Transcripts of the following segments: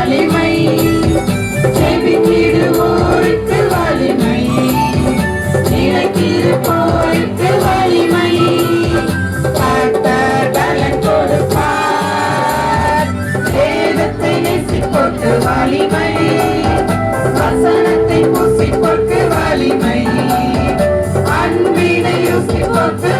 வலிமை. ஜெபித்திடுவோருக்கு வலிமை. நிலைத்திருப்போருக்கு வலிமை. கர்த்தர் பலன் கொடுப்பார். வேதத்தை நேசிப்போருக்கு வலிமை. வசனத்தை பூசிப்போருக்கு வலிமை. அன்பினை யோசிப்போருக்கு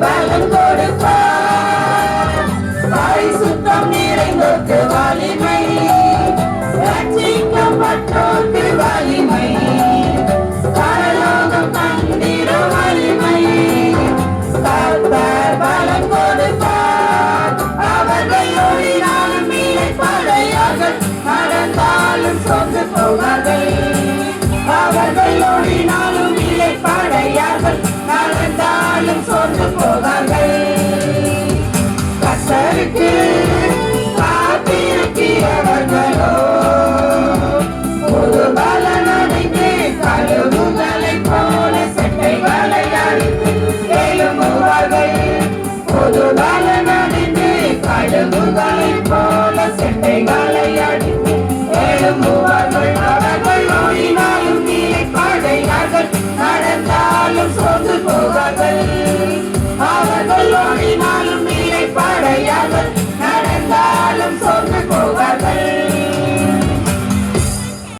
பலன் கொடுப்பார். வாய் சுத்தம் நிறைந்தோர்க்கு வலிமை. ரட்சிக்கப்பட்டோர்க்கு வலிமை. பரலோகம் தந்திரும் வலிமை. பார்வை பொது நலன் அடித்து போல செட்டைகளை அடித்து எழும்பு.